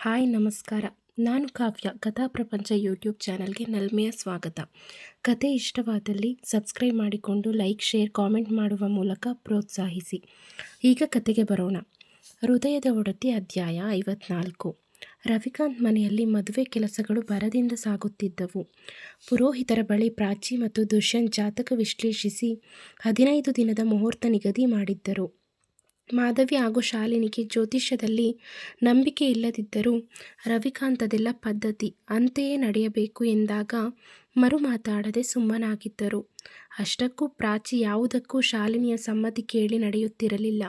Hi, ನಮಸ್ಕಾರ. ನಾನು ಕಾವ್ಯ. ಕಥಾ ಪ್ರಪಂಚ ಯೂಟ್ಯೂಬ್ ಚಾನಲ್ಗೆ ನಲ್ಮೆಯ ಸ್ವಾಗತ. ಕತೆ ಇಷ್ಟವಾದಲ್ಲಿ ಸಬ್ಸ್ಕ್ರೈಬ್ ಮಾಡಿಕೊಂಡು ಲೈಕ್, ಶೇರ್, ಕಾಮೆಂಟ್ ಮಾಡುವ ಮೂಲಕ ಪ್ರೋತ್ಸಾಹಿಸಿ. ಈಗ ಕತೆಗೆ ಬರೋಣ. ಹೃದಯದ ಒಡತಿ ಅಧ್ಯಾಯ ಐವತ್ನಾಲ್ಕು. ರವಿಕಾಂತ್ ಮನೆಯಲ್ಲಿ ಮದುವೆ ಕೆಲಸಗಳು ಬರದಿಂದ ಸಾಗುತ್ತಿದ್ದವು. ಪುರೋಹಿತರ ಬಳಿ ಪ್ರಾಚಿ ಮತ್ತು ದುಷ್ಯಂತ್ ಜಾತಕ ವಿಶ್ಲೇಷಿಸಿ ಹದಿನೈದು ದಿನದ ಮುಹೂರ್ತ ನಿಗದಿ ಮಾಡಿದ್ದರು. ಮಾಧವಿ ಹಾಗೂ ಶಾಲಿನಿಗೆ ಜ್ಯೋತಿಷ್ಯದಲ್ಲಿ ನಂಬಿಕೆ ಇಲ್ಲದಿದ್ದರೂ ರವಿಕಾಂತದೆಲ್ಲ ಪದ್ಧತಿ ಅಂತೆಯೇ ನಡೆಯಬೇಕು ಎಂದಾಗ ಮರು ಮಾತಾಡದೆ ಸುಮ್ಮನಾಗಿದ್ದರು. ಅಷ್ಟಕ್ಕೂ ಪ್ರಾಚಿ ಯಾವುದಕ್ಕೂ ಶಾಲಿನಿಯ ಸಮ್ಮತಿ ಕೇಳಿ ನಡೆಯುತ್ತಿರಲಿಲ್ಲ.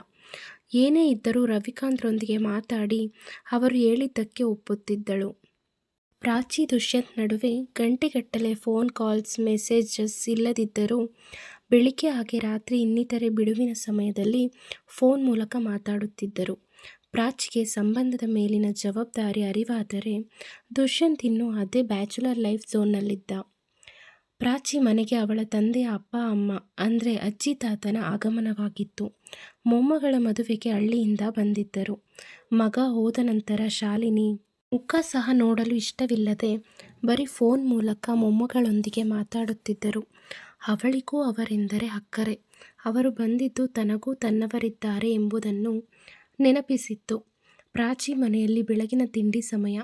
ಏನೇ ಇದ್ದರೂ ರವಿಕಾಂತ್ರೊಂದಿಗೆ ಮಾತಾಡಿ ಅವರು ಹೇಳಿದ್ದಕ್ಕೆ ಒಪ್ಪುತ್ತಿದ್ದಳು. ಪ್ರಾಚಿ ದುಷ್ಯಂತ್ ನಡುವೆ ಗಂಟೆಗಟ್ಟಲೆ ಫೋನ್ ಕಾಲ್ಸ್, ಮೆಸೇಜಸ್ ಇಲ್ಲದಿದ್ದರೂ ಬೆಳಿಗ್ಗೆ ಹಾಗೆ ರಾತ್ರಿ ಇನ್ನಿತರೆ ಬಿಡುವಿನ ಸಮಯದಲ್ಲಿ ಫೋನ್ ಮೂಲಕ ಮಾತಾಡುತ್ತಿದ್ದರು. ಪ್ರಾಚಿಗೆ ಸಂಬಂಧದ ಮೇಲಿನ ಜವಾಬ್ದಾರಿ ಅರಿವಾದರೆ ದುಷ್ಯಂತ್ ಇನ್ನೂ ಅದೇ ಬ್ಯಾಚುಲರ್ ಲೈಫ್ ಝೋನ್ನಲ್ಲಿದ್ದ. ಪ್ರಾಚಿ ಮನೆಗೆ ಅವಳ ತಂದೆಯ ಅಪ್ಪ, ಅಮ್ಮ, ಅಂದರೆ ಅಜ್ಜಿ, ತಾತನ ಆಗಮನವಾಗಿತ್ತು. ಮೊಮ್ಮಗಳ ಮದುವೆಗೆ ಹಳ್ಳಿಯಿಂದ ಬಂದಿದ್ದರು. ಮಗ ಹೋದ ನಂತರ ಶಾಲಿನಿ ಮುಖ ಸಹ ನೋಡಲು ಇಷ್ಟವಿಲ್ಲದೆ ಬರೀ ಫೋನ್ ಮೂಲಕ ಮೊಮ್ಮಗಳೊಂದಿಗೆ ಮಾತಾಡುತ್ತಿದ್ದರು. ಅವಳಿಗೂ ಅವರೆಂದರೆ ಅಕ್ಕರೆ. ಅವರು ಬಂದಿದ್ದು ತನಗೂ ತನ್ನವರಿದ್ದಾರೆ ಎಂಬುದನ್ನು ನೆನಪಿಸಿತ್ತು. ಪ್ರಾಚಿ ಮನೆಯಲ್ಲಿ ಬೆಳಗಿನ ತಿಂಡಿ ಸಮಯ.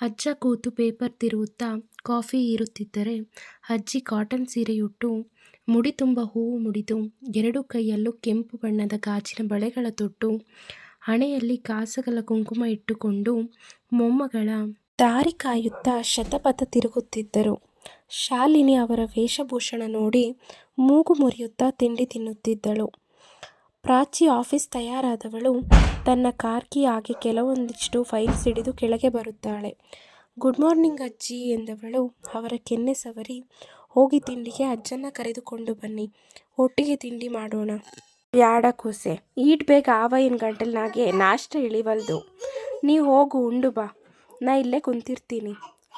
ಅಜ್ಜ ಕೂತು ಪೇಪರ್ ತಿರುವುತ್ತಾ ಕಾಫಿ ಇರುತ್ತಿದ್ದರೆ ಅಜ್ಜಿ ಕಾಟನ್ ಸೀರೆಯುಟ್ಟು ಮುಡಿ ತುಂಬ ಹೂವು ಮುಡಿದು ಎರಡು ಕೈಯಲ್ಲೂ ಕೆಂಪು ಬಣ್ಣದ ಗಾಜಿನ ಬಳೆಗಳ ತೊಟ್ಟು ಹಣೆಯಲ್ಲಿ ಕಾಸಗಲ ಕುಂಕುಮ ಇಟ್ಟುಕೊಂಡು ಮೊಮ್ಮಗಳ ದಾರಿ ಕಾಯುತ್ತಾ ಶತಪಥ ತಿರುಗುತ್ತಿದ್ದರು. ಶಾಲಿನಿ ಅವರ ವೇಷಭೂಷಣ ನೋಡಿ ಮೂಗು ಮುರಿಯುತ್ತಾ ತಿಂಡಿ ತಿನ್ನುತ್ತಿದ್ದಳು. ಪ್ರಾಚಿ ಆಫೀಸ್ ತಯಾರಾದವಳು ತನ್ನ ಕಾರ್ಕಿ ಆಗಿ ಕೆಲವೊಂದಿಷ್ಟು ಫೈಲ್ಸ್ ಹಿಡಿದು ಕೆಳಗೆ ಬರುತ್ತಾಳೆ. ಗುಡ್ ಮಾರ್ನಿಂಗ್ ಅಜ್ಜಿ ಎಂದವಳು ಅವರ ಕೆನ್ನೆ ಸವರಿ. ಹೋಗಿ ತಿಂಡಿಗೆ ಅಜ್ಜನ ಕರೆದುಕೊಂಡು ಬನ್ನಿ. ಒಟ್ಟಿಗೆ ತಿಂಡಿ ಮಾಡೋಣ. ಬ್ಯಾಡ ಕೂಸೆ. ಈಟ್ ಬೇಗ ಆವಯ್ಯನ ಗಂಟಲ್ನಾಗೆ ನಾಷ್ಟ ಇಳಿವಲ್ದು. ನೀ ಹೋಗು, ಉಂಡು ಬಾ. ನಾ ಇಲ್ಲೇ ಕುಂತಿರ್ತೀನಿ.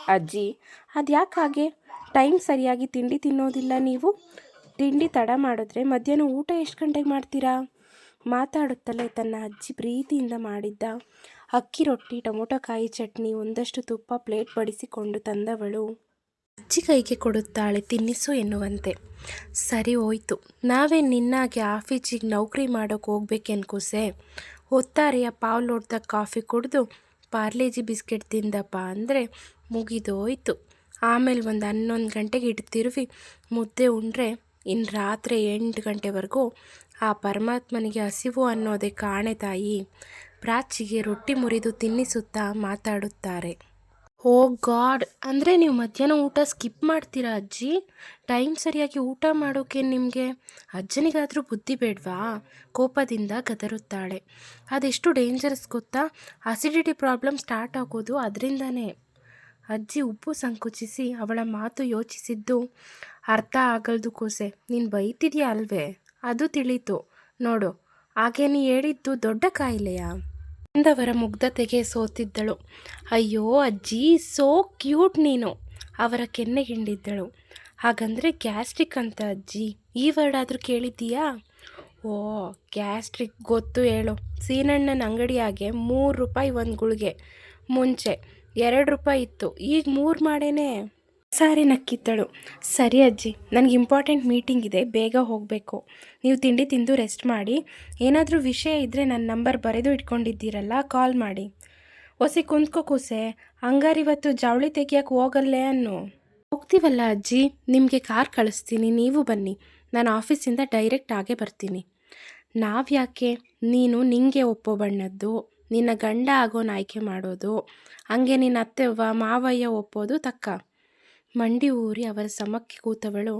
ಅಜ್ಜಿ, ಅದ್ಯಾಕಾಗೆ? ಟೈಮ್ ಸರಿಯಾಗಿ ತಿಂಡಿ ತಿನ್ನೋದಿಲ್ಲ ನೀವು, ತಿಂಡಿ ತಡ ಮಾಡಿದ್ರೆ ಮಧ್ಯಾಹ್ನ ಊಟ ಎಷ್ಟು ಗಂಟೆಗೆ ಮಾಡ್ತೀರಾ? ಮಾತಾಡುತ್ತಲೇ ತನ್ನ ಅಜ್ಜಿ ಪ್ರೀತಿಯಿಂದ ಮಾಡಿದ್ದ ಅಕ್ಕಿ ರೊಟ್ಟಿ, ಟೊಮೊಟೊ ಕಾಯಿ ಚಟ್ನಿ, ಒಂದಷ್ಟು ತುಪ್ಪ ಪ್ಲೇಟ್ ಬಡಿಸಿಕೊಂಡು ತಂದವಳು. ಅಜ್ಜಿ ಕೈಗೆ ಕೊಡುತ್ತಾಳೆ ತಿನ್ನಿಸು ಎನ್ನುವಂತೆ. ಸರಿ ಹೋಯ್ತು. ನಾವೇ ನಿನ್ನಾಗೆ ಆಫೀಸಿಗೆ ನೌಕರಿ ಮಾಡೋಕೆ ಹೋಗ್ಬೇಕೆನ್ಕೂಸೆ ಹೊತ್ತಾರೆಯ ಪಾವ್ ಲೋಡ್ದ ಕಾಫಿ ಕುಡಿದು ಪಾರ್ಲೇಜಿ ಬಿಸ್ಕೆಟ್ ತಿಂದಪ್ಪ ಅಂದರೆ ಮುಗಿದೋಯ್ತು. ಆಮೇಲೆ ಒಂದು ಹನ್ನೊಂದು ಗಂಟೆಗೆ ಇಟ್ಟು ತಿರುವಿ ಮುದ್ದೆ ಉಂಡ್ರೆ ಇನ್ನು ರಾತ್ರಿ ಎಂಟು ಗಂಟೆವರೆಗೂ ಆ ಪರಮಾತ್ಮನಿಗೆ ಹಸಿವು ಅನ್ನೋದೇ ಕಾಣೆ ತಾಯಿ. ಪ್ರಾಚಿಗೆ ರೊಟ್ಟಿ ಮುರಿದು ತಿನ್ನಿಸುತ್ತಾ ಮಾತಾಡುತ್ತಾರೆ. Oh God! ಅಂದರೆ ನೀವು ಮಧ್ಯಾಹ್ನ ಊಟ ಸ್ಕಿಪ್ ಮಾಡ್ತೀರಾ ಅಜ್ಜಿ? ಟೈಮ್ ಸರಿಯಾಗಿ ಊಟ ಮಾಡೋಕೆ ನಿಮಗೆ? ಅಜ್ಜನಿಗಾದರೂ ಬುದ್ಧಿ ಬೇಡ್ವಾ? ಕೋಪದಿಂದ ಕದರುತ್ತಾಳೆ ಅದೆಷ್ಟು ಡೇಂಜರಸ್ ಗೊತ್ತಾ? ಅಸಿಡಿಟಿ ಪ್ರಾಬ್ಲಮ್ ಸ್ಟಾರ್ಟ್ ಆಗೋದು ಅದರಿಂದನೇ. ಅಜ್ಜಿ ಉಪ್ಪು ಸಂಕುಚಿಸಿ ಅವಳ ಮಾತು ಯೋಚಿಸಿದ್ದು ಅರ್ಥ ಆಗಲ್ದು ಕೂಸೆ. ನೀನು ಬೈತಿದ್ಯಾ ಅಲ್ವೇ? ಅದು ತಿಳಿತು. ನೋಡು, ಹಾಗೆ ನೀ ಹೇಳಿದ್ದು ದೊಡ್ಡ ಕಾಯಿಲೆಯಾ? ಅಂದವರ ಮುಗ್ಧತೆಗೆ ಸೋತಿದ್ದಳು. ಅಯ್ಯೋ ಅಜ್ಜಿ, ಸೋ ಕ್ಯೂಟ್ ನೀನು. ಅವರ ಕೆನ್ನೆ ಹಿಂಡಿದ್ದಳು. ಹಾಗಂದರೆ ಗ್ಯಾಸ್ಟ್ರಿಕ್ ಅಂತ ಅಜ್ಜಿ, ಈ ವರ್ಡ್ ಆದರೂ ಕೇಳಿದ್ದೀಯಾ? ಓ, ಗ್ಯಾಸ್ಟ್ರಿಕ್ ಗೊತ್ತು ಹೇಳು. ಸೀನಣ್ಣನ ಅಂಗಡಿಯಾಗೆ ಮೂರು ರೂಪಾಯಿ ಒಂದು ಗುಳಿಗೆ. ಮುಂಚೆ ಎರಡು ರೂಪಾಯಿ ಇತ್ತು. ಈಗ ಮೂರು ಮಾಡೇನೆ. ಸಾರಿ ನಕ್ಕಿದ್ದಳು. ಸರಿ ಅಜ್ಜಿ, ನನಗೆ ಇಂಪಾರ್ಟೆಂಟ್ ಮೀಟಿಂಗ್ ಇದೆ, ಬೇಗ ಹೋಗಬೇಕು. ನೀವು ತಿಂಡಿ ತಿಂದು ರೆಸ್ಟ್ ಮಾಡಿ. ಏನಾದರೂ ವಿಷಯ ಇದ್ದರೆ ನನ್ನ ನಂಬರ್ ಬರೆದು ಇಟ್ಕೊಂಡಿದ್ದೀರಲ್ಲ ಕಾಲ್ ಮಾಡಿ. ಒಸಿ ಕುಂತ್ಕೋ ಕೂಸೆ. ಹಂಗಾರಿವತ್ತು ಜವಳಿ ತೆಗಿಯೋಕೆ ಹೋಗಲ್ಲೇ ಅನ್ನು. ಹೋಗ್ತೀವಲ್ಲ ಅಜ್ಜಿ, ನಿಮಗೆ ಕಾರ್ ಕಳಿಸ್ತೀನಿ, ನೀವು ಬನ್ನಿ. ನಾನು ಆಫೀಸಿಂದ ಡೈರೆಕ್ಟ್ ಆಗೇ ಬರ್ತೀನಿ. ನಾವು ಯಾಕೆ ನೀನು ನಿಂಗೆ ಒಪ್ಪೋ ಬಣ್ಣದ್ದು. ನಿನ್ನ ಗಂಡ ಆಗೋನ ಆಯ್ಕೆ ಮಾಡೋದು, ಹಂಗೆ ನಿನ್ನ ಅತ್ತೆವ್ವ ಮಾವಯ್ಯ ಒಪ್ಪೋದು ತಕ್ಕ. ಮಂಡಿ ಊರಿ ಅವರ ಸಮಕ್ಕೆ ಕೂತವಳು,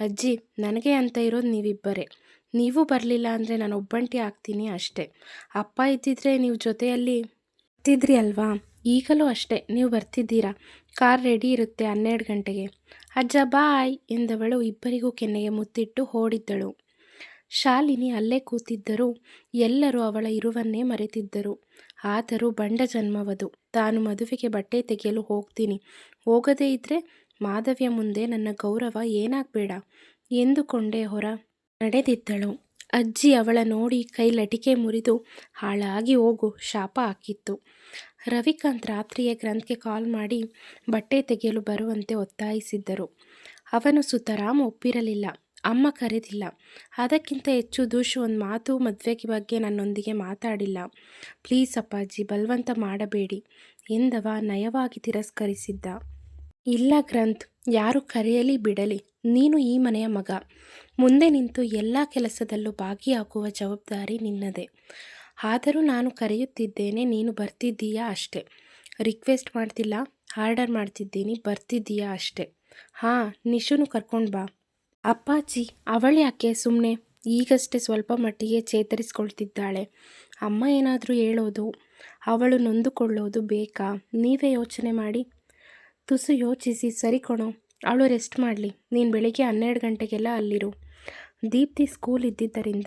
ಅಜ್ಜಿ, ನನಗೆ ಅಂತ ಇರೋದು ನೀವಿಬ್ಬರೇ. ನೀವು ಬರಲಿಲ್ಲ ಅಂದರೆ ನಾನು ಒಬ್ಬಂಟಿ ಆಗ್ತೀನಿ ಅಷ್ಟೇ. ಅಪ್ಪ ಇದ್ದಿದ್ರೆ ನೀವು ಜೊತೆಯಲ್ಲಿ ಬರ್ತಿದ್ರಿ ಅಲ್ವಾ? ಈಗಲೂ ಅಷ್ಟೇ. ನೀವು ಬರ್ತಿದ್ದೀರಾ? ಕಾರ್ ರೆಡಿ ಇರುತ್ತೆ ಹನ್ನೆರಡು ಗಂಟೆಗೆ. ಅಜ್ಜ, ಬಾಯ್ ಎಂದವಳು ಇಬ್ಬರಿಗೂ ಕೆನ್ನೆಗೆ ಮುತ್ತಿಟ್ಟು ಓಡಿದ್ದಳು. ಶಾಲಿನಿ ಅಲ್ಲೇ ಕೂತಿದ್ದರೂ ಎಲ್ಲರೂ ಅವಳ ಇರುವನ್ನೇ ಮರೆತಿದ್ದರು. ಆದರೂ ಬಂಡ ಜನ್ಮವದು. ತಾನು ಮದುವೆಗೆ ಬಟ್ಟೆ ತೆಗೆಯಲು ಹೋಗ್ತೀನಿ. ಹೋಗದೇ ಇದ್ದರೆ ಮಾಧವ್ಯ ಮುಂದೆ ನನ್ನ ಗೌರವ ಏನಾಗಬೇಡ? ಎಂದುಕೊಂಡೇ ಹೊರ ನಡೆದಿದ್ದಳು. ಅಜ್ಜಿ ಅವಳ ನೋಡಿ ಕೈ ಲಟಿಕೆ ಮುರಿದು ಹಾಳಾಗಿ ಹೋಗು, ಶಾಪ ಹಾಕಿತ್ತು. ರವಿಕಾಂತ್ ರಾತ್ರಿಯೇ ಗ್ರಂಥ್ಗೆ ಕಾಲ್ ಮಾಡಿ ಬಟ್ಟೆ ತೆಗೆಯಲು ಬರುವಂತೆ ಒತ್ತಾಯಿಸಿದ್ದರು. ಅವನು ಸುತರಾಮ್ ಒಪ್ಪಿರಲಿಲ್ಲ. ಅಮ್ಮ ಕರೆದಿಲ್ಲ. ಅದಕ್ಕಿಂತ ಹೆಚ್ಚು ದೂಷು ಒಂದು ಮಾತು ಮದುವೆಗೆ ಬಗ್ಗೆ ನನ್ನೊಂದಿಗೆ ಮಾತಾಡಿಲ್ಲ. ಪ್ಲೀಸ್ ಅಪ್ಪಾಜಿ, ಬಲವಂತ ಮಾಡಬೇಡಿ ಎಂದವ ನಯವಾಗಿ ತಿರಸ್ಕರಿಸಿದ್ದ. ಇಲ್ಲ ಗ್ರಂಥ್, ಯಾರು ಕರೆಯಲಿ ಬಿಡಲಿ, ನೀನು ಈ ಮನೆಯ ಮಗ. ಮುಂದೆ ನಿಂತು ಎಲ್ಲ ಕೆಲಸದಲ್ಲೂ ಭಾಗಿಯಾಗುವ ಜವಾಬ್ದಾರಿ ನಿನ್ನದೇ. ಆದರೂ ನಾನು ಕರೆಯುತ್ತಿದ್ದೇನೆ, ನೀನು ಬರ್ತಿದ್ದೀಯಾ ಅಷ್ಟೆ. ರಿಕ್ವೆಸ್ಟ್ ಮಾಡ್ತಿಲ್ಲ, ಆರ್ಡರ್ ಮಾಡ್ತಿದ್ದೀನಿ, ಬರ್ತಿದ್ದೀಯಾ ಅಷ್ಟೆ. ಹಾಂ, ನಿಶುನು ಕರ್ಕೊಂಡು ಬಾ. ಅಪ್ಪಾಜಿ ಅವಳ್ಯಾಕೆ ಸುಮ್ಮನೆ ಈಗಷ್ಟೇ ಸ್ವಲ್ಪ ಮಟ್ಟಿಗೆ ಚೇತರಿಸ್ಕೊಳ್ತಿದ್ದಾಳೆ. ಅಮ್ಮ ಏನಾದರೂ ಹೇಳೋದು, ಅವಳು ನೊಂದುಕೊಳ್ಳೋದು ಬೇಕಾ? ನೀವೇ ಯೋಚನೆ ಮಾಡಿ. ತುಸು ಯೋಚಿಸಿ, ಸರಿ ಕಣೋ, ಅವಳು ರೆಸ್ಟ್ ಮಾಡಲಿ. ನೀನು ಬೆಳಿಗ್ಗೆ ಹನ್ನೆರಡು ಗಂಟೆಗೆಲ್ಲ ಅಲ್ಲಿರು. ದೀಪ್ತಿ ಸ್ಕೂಲ್ ಇದ್ದಿದ್ದರಿಂದ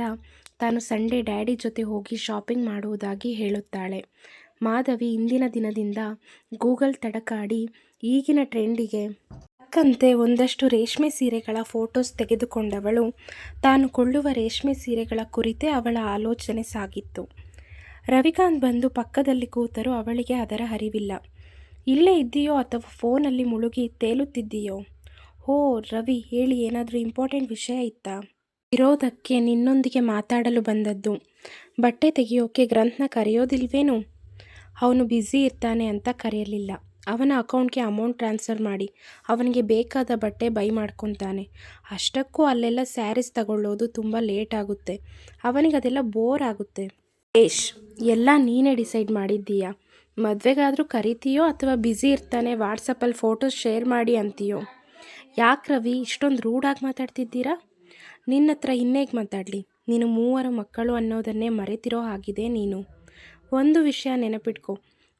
ತಾನು ಸಂಡೇ ಡ್ಯಾಡಿ ಜೊತೆ ಹೋಗಿ ಶಾಪಿಂಗ್ ಮಾಡುವುದಾಗಿ ಹೇಳುತ್ತಾಳೆ. ಮಾಧವಿ ಇಂದಿನ ದಿನದಿಂದ ಗೂಗಲ್ ತಡಕಾಡಿ ಈಗಿನ ಟ್ರೆಂಡಿಗೆ ತಕ್ಕಂತೆ ಒಂದಷ್ಟು ರೇಷ್ಮೆ ಸೀರೆಗಳ ಫೋಟೋಸ್ ತೆಗೆದುಕೊಂಡವಳು. ತಾನು ಕೊಳ್ಳುವ ರೇಷ್ಮೆ ಸೀರೆಗಳ ಕುರಿತೇ ಅವಳ ಆಲೋಚನೆ ಸಾಗಿತ್ತು. ರವಿಕಾಂತ್ ಬಂದು ಪಕ್ಕದಲ್ಲಿ ಕೂತರೂ ಅವಳಿಗೆ ಅದರ ಅರಿವಿಲ್ಲ. ಇಲ್ಲೇ ಇದ್ದೀಯೋ ಅಥವಾ ಫೋನಲ್ಲಿ ಮುಳುಗಿ ತೇಲುತ್ತಿದ್ದೀಯೋ? ಹೋ, ರವಿ, ಹೇಳಿ, ಏನಾದರೂ ಇಂಪಾರ್ಟೆಂಟ್ ವಿಷಯ ಇತ್ತಾ? ಇರೋದಕ್ಕೆ ನಿನ್ನೊಂದಿಗೆ ಮಾತಾಡಲು ಬಂದದ್ದು. ಬಟ್ಟೆ ತೆಗೆಯೋಕೆ ಗ್ರಂಥನ ಕರೆಯೋದಿಲ್ವೇನು? ಅವನು ಬ್ಯುಸಿ ಇರ್ತಾನೆ ಅಂತ ಕರೆಯಲಿಲ್ಲ. ಅವನ ಅಕೌಂಟ್ಗೆ ಅಮೌಂಟ್ ಟ್ರಾನ್ಸ್ಫರ್ ಮಾಡಿ, ಅವನಿಗೆ ಬೇಕಾದ ಬಟ್ಟೆ ಬೈ ಮಾಡ್ಕೊತಾನೆ. ಅಷ್ಟಕ್ಕೂ ಅಲ್ಲೆಲ್ಲ ಸ್ಯಾರೀಸ್ ತಗೊಳ್ಳೋದು ತುಂಬ ಲೇಟ್ ಆಗುತ್ತೆ. ಅವನಿಗೆ ಅದೆಲ್ಲ ಬೋರ್ ಆಗುತ್ತೆ. ಏಶ್ ಎಲ್ಲ ನೀನೇ ಡಿಸೈಡ್ ಮಾಡಿದ್ದೀಯಾ? ಮದುವೆಗಾದರೂ ಕರಿತೀಯೋ ಅಥವಾ ಬ್ಯುಸಿ ಇರ್ತಾನೆ ವಾಟ್ಸಪ್ಪಲ್ಲಿ ಫೋಟೋಸ್ ಶೇರ್ ಮಾಡಿ ಅಂತೀಯೋ? ಯಾಕೆ ರವಿ, ಇಷ್ಟೊಂದು ರೂಡಾಗಿ ಮಾತಾಡ್ತಿದ್ದೀರಾ? ನಿನ್ನ ಹತ್ರ ಇನ್ನೇಗೆ ಮಾತಾಡಲಿ. ನೀನು ಮೂವರು ಮಕ್ಕಳು ಅನ್ನೋದನ್ನೇ ಮರೆತಿರೋ ಹಾಗಿದೆ ನೀನು. ಒಂದು ವಿಷಯ ನೆನಪಿಟ್ಕೊ.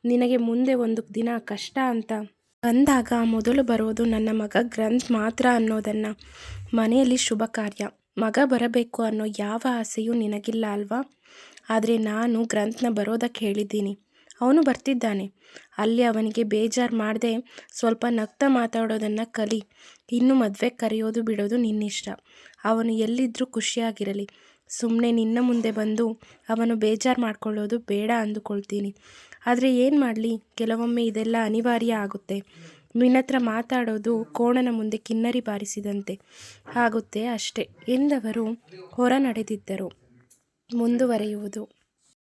ನಿನಗೆ ಮುಂದೆ ಒಂದು ದಿನ ಕಷ್ಟ ಅಂತ? ಬಂದಾಗ ಮೊದಲು ಬರೋದು ನನ್ನ ಮಗ ಗ್ರಂಥ್ ಮಾತ್ರ ಅನ್ನೋದನ್ನು. ಮನೆಯಲ್ಲಿ ಶುಭ ಕಾರ್ಯ. ಮಗ ಬರಬೇಕು ಅನ್ನೋ ಯಾವ ಆಸೆಯೂ ನಿನಗಿಲ್ಲ ಅಲ್ವಾ? ಆದರೆ ನಾನು ಗ್ರಂಥ್ನ ಬರೋದಕ್ಕೆ ಹೇಳಿದ್ದೀನಿ. ಅವನು ಬರ್ತಿದ್ದಾನೆ. ಅಲ್ಲಿ ಅವನಿಗೆ ಬೇಜಾರು ಮಾಡದೆ ಸ್ವಲ್ಪ ನಗ್ತ ಮಾತಾಡೋದನ್ನು ಕಲಿ. ಇನ್ನು ಮದುವೆ ಕರೆಯೋದು ಬಿಡೋದು ನಿನ್ನಿಷ್ಟ. ಅವನು ಎಲ್ಲಿದ್ದರೂ ಖುಷಿಯಾಗಿರಲಿ. ಸುಮ್ಮನೆ ನಿನ್ನ ಮುಂದೆ ಬಂದು ಅವನು ಬೇಜಾರು ಮಾಡ್ಕೊಳ್ಳೋದು ಬೇಡ ಅಂದುಕೊಳ್ತೀನಿ. ಆದರೆ ಏನು ಮಾಡಲಿ? ಕೆಲವೊಮ್ಮೆ ಇದೆಲ್ಲ ಅನಿವಾರ್ಯ ಆಗುತ್ತೆ. ನಿನ್ನತ್ರ ಮಾತಾಡೋದು ಕೋಣನ ಮುಂದೆ ಕಿನ್ನರಿ ಬಾರಿಸಿದಂತೆ ಆಗುತ್ತೆ ಅಷ್ಟೆ. ಎಂದವರು ಹೊರ ನಡೆದಿದ್ದರು ಮುಂದುವರೆಯುವುದು.